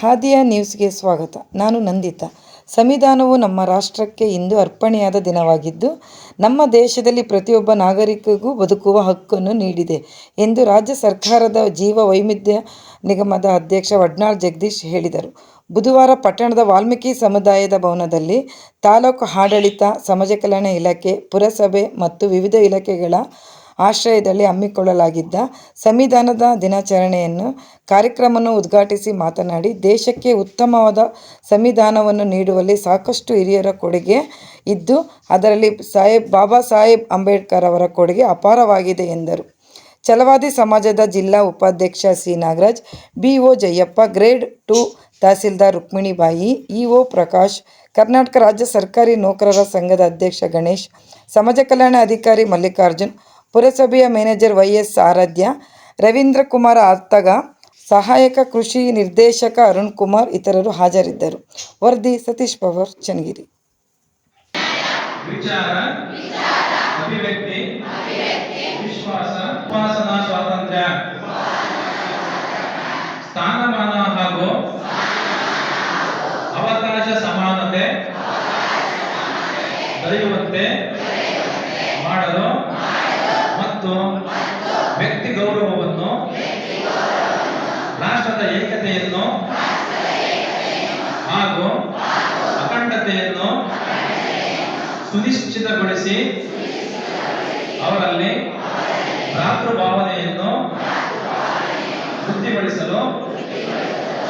ಹಾದಿಯಾ ನ್ಯೂಸ್ಗೆ ಸ್ವಾಗತ. ನಾನು ನಂದಿತಾ. ಸಂವಿಧಾನವು ನಮ್ಮ ರಾಷ್ಟ್ರಕ್ಕೆ ಇಂದು ಅರ್ಪಣೆಯಾದ ದಿನವಾಗಿದ್ದು, ನಮ್ಮ ದೇಶದಲ್ಲಿ ಪ್ರತಿಯೊಬ್ಬ ನಾಗರಿಕರಿಗೂ ಬದುಕುವ ಹಕ್ಕನ್ನು ನೀಡಿದೆ ಎಂದು ರಾಜ್ಯ ಸರ್ಕಾರದ ಜೀವ ವೈವಿಧ್ಯ ನಿಗಮದ ಅಧ್ಯಕ್ಷ ವಡ್ನಾಳ್ ಜಗದೀಶ್ ಹೇಳಿದರು. ಬುಧವಾರ ಪಟ್ಟಣದ ವಾಲ್ಮೀಕಿ ಸಮುದಾಯದ ಭವನದಲ್ಲಿ ತಾಲೂಕು ಆಡಳಿತ, ಸಮಾಜ ಕಲ್ಯಾಣ ಇಲಾಖೆ, ಪುರಸಭೆ ಮತ್ತು ವಿವಿಧ ಇಲಾಖೆಗಳ ಆಶ್ರಯದಲ್ಲಿ ಹಮ್ಮಿಕೊಳ್ಳಲಾಗಿದ್ದ ಸಂವಿಧಾನದ ದಿನಾಚರಣೆಯನ್ನು ಕಾರ್ಯಕ್ರಮವನ್ನು ಉದ್ಘಾಟಿಸಿ ಮಾತನಾಡಿ, ದೇಶಕ್ಕೆ ಉತ್ತಮವಾದ ಸಂವಿಧಾನವನ್ನು ನೀಡುವಲ್ಲಿ ಸಾಕಷ್ಟು ಹಿರಿಯರ ಕೊಡುಗೆ ಇದ್ದು, ಅದರಲ್ಲಿ ಸಾಹೇಬ್, ಬಾಬಾ ಸಾಹೇಬ್ ಅಂಬೇಡ್ಕರ್ ಅವರ ಕೊಡುಗೆ ಅಪಾರವಾಗಿದೆ ಎಂದರು. ಛಲವಾದಿ ಸಮಾಜದ ಜಿಲ್ಲಾ ಉಪಾಧ್ಯಕ್ಷ C. Nagaraj, B. O Jayappa, grade two tahsildar Rukminibai EO Prakash, Karnataka ರಾಜ್ಯ ಸರ್ಕಾರಿ ನೌಕರರ ಸಂಘದ ಅಧ್ಯಕ್ಷ ಗಣೇಶ್, ಸಮಾಜ ಕಲ್ಯಾಣ ಅಧಿಕಾರಿ ಮಲ್ಲಿಕಾರ್ಜುನ್ ಪುರಸಭೆಯ manager Y S Aradhya, Ravindra Kumar ಅರ್ತಗ ಸಹಾಯಕ ಕೃಷಿ ನಿರ್ದೇಶಕ ಅರುಣ್ ಕುಮಾರ್ ಇತರರು ಹಾಜರಿದ್ದರು. ವರದಿ ಸತೀಶ್ ಪವರ್, ಚನ್ನಗಿರಿ. ಸ್ವಾತಂತ್ರ್ಯ. ಅವಕಾಶ ಸಮಾನತೆ. ದೊರೆಯುವಂತೆ ಮತ್ತು ವ್ಯಕ್ತಿ ಗೌರವವನ್ನು, ರಾಷ್ಟ್ರದ ಏಕತೆಯನ್ನು, ಹಾಗೂ ಅಖಂಡತೆಯನ್ನು ಸುನಿಶ್ಚಿತಗೊಳಿಸಿ ಅವರಲ್ಲಿ ಭ್ರಾತೃಭಾವನೆಯನ್ನು ವೃದ್ಧಿಪಡಿಸಲು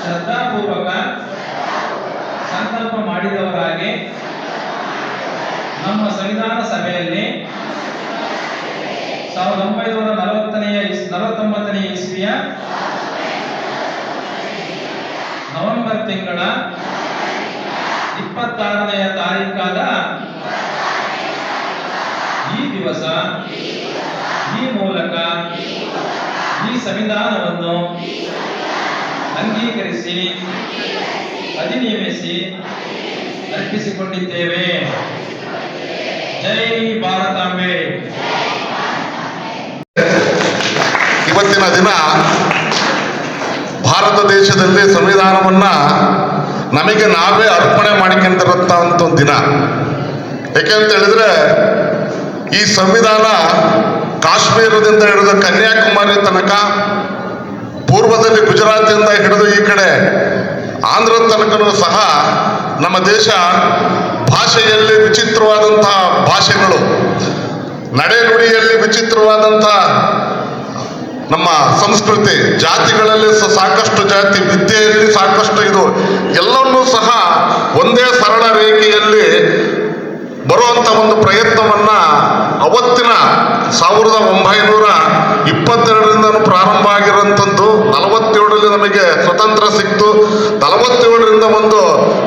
ಶ್ರದ್ಧಾಪೂರ್ವಕ ಸಂಕಲ್ಪ ಮಾಡಿದವರಾಗಿ ನಮ್ಮ ಸಂವಿಧಾನ ಸಭೆಯಲ್ಲಿ ಸಾವಿರದ ಒಂಬೈನೂರ ನಲವತ್ತನೆಯ ನಲವತ್ತೊಂಬತ್ತನೆಯ ಇಸ್ವಿಯ ನವೆಂಬರ್ ತಿಂಗಳ ಇಪ್ಪತ್ತಾರನೆಯ ತಾರೀಕಾದ ಈ ದಿವಸ ಈ ಮೂಲಕ ಈ ಸಂವಿಧಾನವನ್ನು ಅಂಗೀಕರಿಸಿ ಅಧಿನಿಯಮಿಸಿ ಅರ್ಪಿಸಿಕೊಂಡಿದ್ದೇವೆ. ಜೈ ಭಾರತಾಂಬೆ. ದಿನ ಭಾರತ ದೇಶದಲ್ಲಿ ಸಂವಿಧಾನವನ್ನ ನಮಗೆ ನಾವೇ ಅರ್ಪಣೆ ಮಾಡಿಕೊಂಡಿರುತ್ತ ಒಂದು ದಿನ. ಯಾಕೆಂತ ಹೇಳಿದ್ರೆ ಈ ಸಂವಿಧಾನ ಕಾಶ್ಮೀರದಿಂದ ಹಿಡಿದು ಕನ್ಯಾಕುಮಾರಿ ತನಕ, ಪೂರ್ವದಲ್ಲಿ ಗುಜರಾತಿಂದ ಹಿಡಿದು ಈ ಕಡೆ ಆಂಧ್ರ ತನಕನೂ ಸಹ ನಮ್ಮ ದೇಶ ಭಾಷೆಯಲ್ಲಿ ವಿಚಿತ್ರವಾದಂತಹ ಭಾಷೆಗಳು, ನಡೆನುಡಿಯಲ್ಲಿ ವಿಚಿತ್ರವಾದಂತಹ ನಮ್ಮ ಸಂಸ್ಕೃತಿ ಜಾತಿಗಳಲ್ಲಿ ಸಾಕಷ್ಟು ಜಾತಿ ವಿದ್ಯೆಯಲ್ಲಿ ಸಾಕಷ್ಟು ಇದು. ಎಲ್ಲವನ್ನೂ ಸಹ ಒಂದೇ ಸರಳ ರೇಖೆಯಲ್ಲಿ ಬರುವಂತ ಒಂದು ಪ್ರಯತ್ನವನ್ನ ಅವತ್ತಿನ ಸಾವಿರದ ಒಂಬೈನೂರ ಇಪ್ಪತ್ತೆರಡರಿಂದ ಪ್ರಾರಂಭ ಆಗಿರುವಂಥದ್ದು. ನಲವತ್ತೇಳರಲ್ಲಿ ನಮಗೆ ಸ್ವತಂತ್ರ ಸಿಕ್ತು. ನಲವತ್ತೇಳರಿಂದ ಒಂದು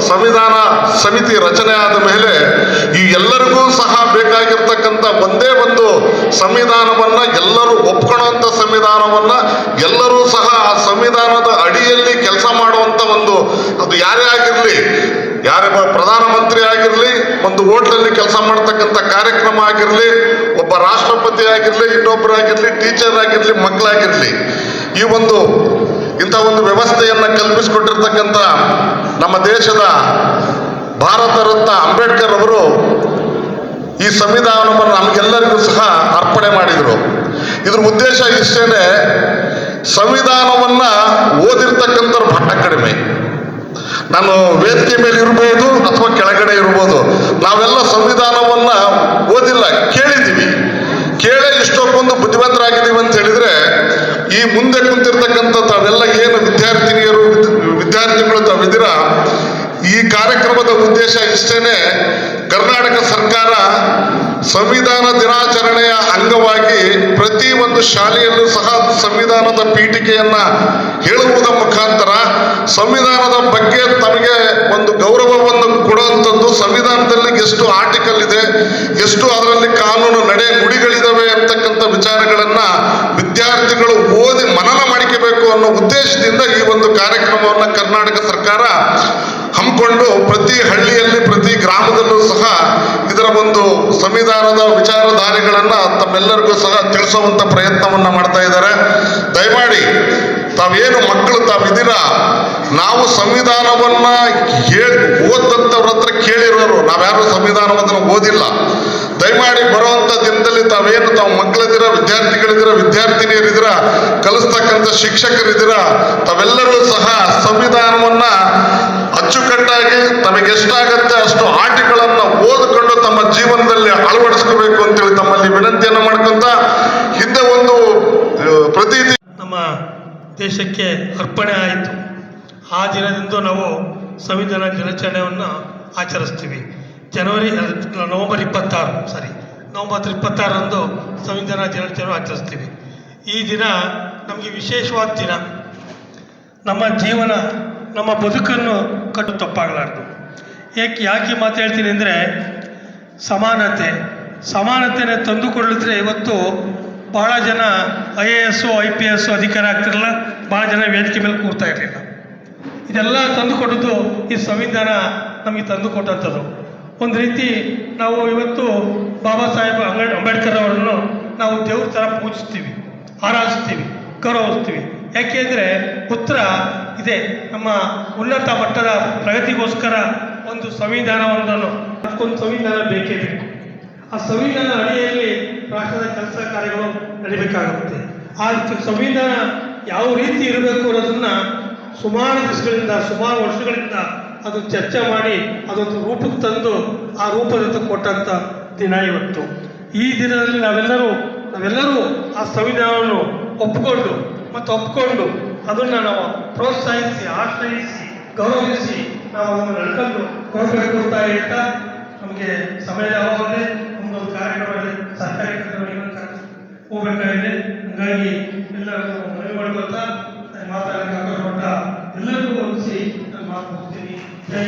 ಸಂವಿಧಾನ ಸಮಿತಿ ರಚನೆ ಆದ ಮೇಲೆ ಈ ಎಲ್ಲರಿಗೂ ಸಹ ಬೇಕಾಗಿರ್ತಕ್ಕಂಥ ಒಂದೇ ಒಂದು ಸಂವಿಧಾನವನ್ನ ಎಲ್ಲರೂ ಒಪ್ಕೊಳ್ಳುವಂತ ಸಂವಿಧಾನವನ್ನ ಎಲ್ಲರೂ ಸಹ ಆ ಸಂವಿಧಾನದ ಅಡಿಯಲ್ಲಿ ಕೆಲಸ ಮಾಡುವಂತ ಒಂದು ಅದು ಯಾರೇ ಆಗಿರಲಿ, ಯಾರೇ ಪ್ರಧಾನಮಂತ್ರಿ ಆಗಿರಲಿ, ಒಂದು ಹೋಟ್ಲಲ್ಲಿ ಕೆಲಸ ಮಾಡ್ತಕ್ಕಂಥ ಕಾರ್ಯಕ್ರಮ ಆಗಿರಲಿ, ಒಬ್ಬ ರಾಷ್ಟ್ರಪತಿ ಆಗಿರಲಿ ಇನ್ನೊಬ್ಬರಾಗಿರಲಿ ಟೀಚರ್ ಆಗಿರಲಿ, ಮಕ್ಕಳಾಗಿರಲಿ, ಈ ಒಂದು ಇಂಥ ಒಂದು ವ್ಯವಸ್ಥೆಯನ್ನು ಕಲ್ಪಿಸಿಕೊಟ್ಟಿರ್ತಕ್ಕಂಥ ನಮ್ಮ ದೇಶದ ಭಾರತ ರತ್ನ ಅಂಬೇಡ್ಕರ್ ಅವರು ಈ ಸಂವಿಧಾನವನ್ನು ನಮಗೆಲ್ಲರಿಗೂ ಸಹ ಅರ್ಪಣೆ ಮಾಡಿದರು. ಇದ್ರ ಉದ್ದೇಶ ಇಷ್ಟೇನೆ, ಸಂವಿಧಾನವನ್ನ ಓದಿರ್ತಕ್ಕಂಥವ್ರು ಬಹಳ ಕಡಿಮೆ. ನಾನು ವೇದಿಕೆ ಮೇಲೆ ಇರ್ಬೋದು ಅಥವಾ ಕೆಳಗಡೆ ಇರ್ಬೋದು, ನಾವೆಲ್ಲ ಸಂವಿಧಾನವನ್ನ ಓದಿಲ್ಲ, ಕೇಳಿದ್ದೀವಿ. ಕೇಳೇ ಇಷ್ಟೊಂದು ಬುದ್ಧಿವಂತರಾಗಿದ್ದೀವಿ ಅಂತ ಹೇಳಿದ್ರೆ, ಈ ಮುಂದೆ ಕುಂತಿರ್ತಕ್ಕಂಥ ತಾವೆಲ್ಲ ಏನು ವಿದ್ಯಾರ್ಥಿನಿಯರು ವಿದ್- ವಿದ್ಯಾರ್ಥಿಗಳು ತಾವಿದ್ದೀರಾ, ಈ ಕಾರ್ಯಕ್ರಮದ ಉದ್ದೇಶ ಇಷ್ಟೇನೆ ಕರ್ನಾಟಕ ಸರ್ಕಾರ ಸಂವಿಧಾನ ದಿನಾಚರಣೆಯ ಅಂಗವಾಗಿ ಪ್ರತಿ ಒಂದು ಶಾಲೆಯಲ್ಲೂ ಸಹ ಸಂವಿಧಾನದ ಪೀಠಿಕೆಯನ್ನ ಹೇಳುವುದರ ಮುಖಾಂತರ ಸಂವಿಧಾನದ ಬಗ್ಗೆ ತಮಗೆ ಒಂದು ಗೌರವವನ್ನು ಕೊಡುವಂಥದ್ದು ಸಂವಿಧಾನದಲ್ಲಿ ಎಷ್ಟು ಆರ್ಟಿಕಲ್ ಇದೆ, ಎಷ್ಟು ಅದರಲ್ಲಿ ಕಾನೂನು ನಡೆ ನುಡಿಗಳಿದಾವೆ ಅಂತಕ್ಕಂಥ ವಿಚಾರಗಳನ್ನ ವಿದ್ಯಾರ್ಥಿಗಳು ಓದಿ ಮನನ ಮಾಡಿಕಬೇಕು ಅನ್ನೋ ಉದ್ದೇಶದಿಂದ ಈ ಒಂದು ಕಾರ್ಯಕ್ರಮವನ್ನು ಕರ್ನಾಟಕ ಸರ್ಕಾರ ಹಮ್ಮಿಕೊಂಡು ಪ್ರತಿ ಹಳ್ಳಿಯಲ್ಲಿ, ಪ್ರತಿ ಗ್ರಾಮದಲ್ಲೂ ಸಹ ಇದರ ಒಂದು ಸಂವಿಧಾನದ ವಿಚಾರಧಾರೆಗಳನ್ನ ತಮ್ಮೆಲ್ಲರಿಗೂ ಸಹ ತಿಳಿಸುವಂತ ಪ್ರಯತ್ನವನ್ನ ಮಾಡ್ತಾ ಇದ್ದಾರೆ. ದಯಮಾಡಿ ತಾವೇನು ಮಕ್ಕಳು, ತಾವಿದ್ದೀರಾ? ನಾವು ಸಂವಿಧಾನವನ್ನ ಓದಂತವ್ರ ಹತ್ರ ಕೇಳಿರೋರು, ನಾವ್ಯಾರು ಸಂವಿಧಾನವನ್ನ ಓದಿಲ್ಲ. ದಯಮಾಡಿ ಬರುವಂತ ದಿನದಲ್ಲಿ ತಾವೇನು, ತಾವು ಮಕ್ಕಳಿದ್ದೀರ, ವಿದ್ಯಾರ್ಥಿಗಳಿದ್ದೀರ, ವಿದ್ಯಾರ್ಥಿನಿಯರಿದ್ದೀರ, ಕಲಿಸ್ತಕ್ಕಂಥ ಶಿಕ್ಷಕರಿದಿರ ತಾವೆಲ್ಲರೂ ಸಹ ಸಂವಿಧಾನವನ್ನ ಅಚ್ಚುಕಟ್ಟಾಗಿ ತಮಗೆ ಎಷ್ಟಾಗತ್ತೆ ಅಷ್ಟು ಆಟಗಳನ್ನು ಓದಿಕೊಂಡು ತಮ್ಮ ಜೀವನದಲ್ಲಿ ಅಳವಡಿಸ್ಕೋಬೇಕು ಅಂತೇಳಿ ತಮ್ಮಲ್ಲಿ ವಿನಂತಿಯನ್ನು ಮಾಡ್ಕೊಂತ ಹಿಂದೆ ಒಂದು ಪ್ರತಿ ನಮ್ಮ ದೇಶಕ್ಕೆ ಅರ್ಪಣೆ ಆಯಿತು. ಆ ದಿನದಿಂದ ನಾವು ಸಂವಿಧಾನ ದಿನಾಚರಣೆಯನ್ನು ಆಚರಿಸ್ತೀವಿ. ಜನವರಿ ನವೆಂಬರ್ ಇಪ್ಪತ್ತಾರು ಸಾರಿ ನವಂಬರ್ ಇಪ್ಪತ್ತಾರರಂದು ಸಂವಿಧಾನ ದಿನಾಚರಣೆ ಆಚರಿಸ್ತೀವಿ. ಈ ದಿನ ನಮಗೆ ವಿಶೇಷವಾದ ದಿನ. ನಮ್ಮ ಜೀವನ ನಮ್ಮ ಬದುಕನ್ನು ಕಟ್ಟು ತಪ್ಪಾಗಲಾರ್ದು. ಏಕೆ ಯಾಕೆ ಮಾತು ಹೇಳ್ತೀನಿ ಅಂದರೆ, ಸಮಾನತೆ. ಸಮಾನತೆಯನ್ನು ತಂದುಕೊಳ್ಳಿದ್ರೆ ಇವತ್ತು ಭಾಳ ಜನ I A S I P S ಅಧಿಕಾರ ಆಗ್ತಿರಲ್ಲ ಭಾಳ ಜನ ವೇದಿಕೆ ಮೇಲೆ ಕೂರ್ತಾ ಇರಲಿಲ್ಲ. ಇದೆಲ್ಲ ತಂದುಕೊಟ್ಟದ್ದು ಈ ಸಂವಿಧಾನ ನಮಗೆ ತಂದುಕೊಟ್ಟಂಥದ್ದು ಒಂದು ರೀತಿ ನಾವು ಇವತ್ತು ಬಾಬಾ ಸಾಹೇಬ್ ಅಂಬೇ, ಅಂಬೇಡ್ಕರ್ ಅವರನ್ನು ನಾವು ದೇವ್ರ ಥರ ಪೂಜಿಸ್ತೀವಿ, ಆರಾಧಿಸ್ತೀವಿ, ಗೌರವಿಸ್ತೀವಿ. ಯಾಕೆಂದರೆ ಉತ್ತರ ಇದೆ ನಮ್ಮ ಉನ್ನತ ಮಟ್ಟದ ಪ್ರಗತಿಗೋಸ್ಕರ ಒಂದು ಸಂವಿಧಾನವೊಂದನ್ನು ಅದಕ್ಕೊಂದು ಸಂವಿಧಾನ ಬೇಕೇ ಬೇಕು. ಆ ಸಂವಿಧಾನ ಅಡಿಯಲ್ಲಿ ರಾಷ್ಟ್ರದ ಕೆಲಸ ಕಾರ್ಯಗಳು ನಡಿಬೇಕಾಗುತ್ತೆ. ಆ ಸಂವಿಧಾನ ಯಾವ ರೀತಿ ಇರಬೇಕು ಅನ್ನೋದನ್ನ ಸುಮಾರು ದಿವಸಗಳಿಂದ, ಸುಮಾರು ವರ್ಷಗಳಿಂದ ಅದು ಚರ್ಚೆ ಮಾಡಿ, ಅದೊಂದು ರೂಪಕ್ಕೆ ತಂದು ಆ ರೂಪದಿಂದ ಕೊಟ್ಟಂಥ ದಿನ ಇವತ್ತು. ಈ ದಿನದಲ್ಲಿ ನಾವೆಲ್ಲರೂ ನಾವೆಲ್ಲರೂ ಆ ಸಂವಿಧಾನವನ್ನು ಒಪ್ಪಿಕೊಂಡು ಮತ್ತು ಒಪ್ಪಿಕೊಂಡು ಅದನ್ನು ನಾವು ಪ್ರೋತ್ಸಾಹಿಸಿ, ಆಶ್ರಯಿಸಿ, ಗೌರವಿಸಿ ನಾವು ಅದನ್ನು ನಡ್ಕೊಂಡು ಹೋಗಬೇಕು ಅಂತ ಹೇಳ್ತಾ ನಮಗೆ ಸಮಯದ ಅಭಾವದಲ್ಲಿ ಒಂದು ಕಾರ್ಯಕ್ರಮದಲ್ಲಿ ಸರ್ಕಾರಿ ಕಾರ್ಯಕ್ರಮಗಳನ್ನು ಹೋಗ್ಬೇಕಾಗಿದೆ ಹಂಗಾಗಿ ಎಲ್ಲರಿಗೂ ಮನವಿ ಮಾಡ್ಕೊಳ್ತಾ ಮಾತಾಡೋಕೆ ಎಲ್ಲರಿಗೂ ವಂದಿಸಿ ನಾನು ಮಾತು ಮುಗಿಸ್ತೀನಿ ಜೈ.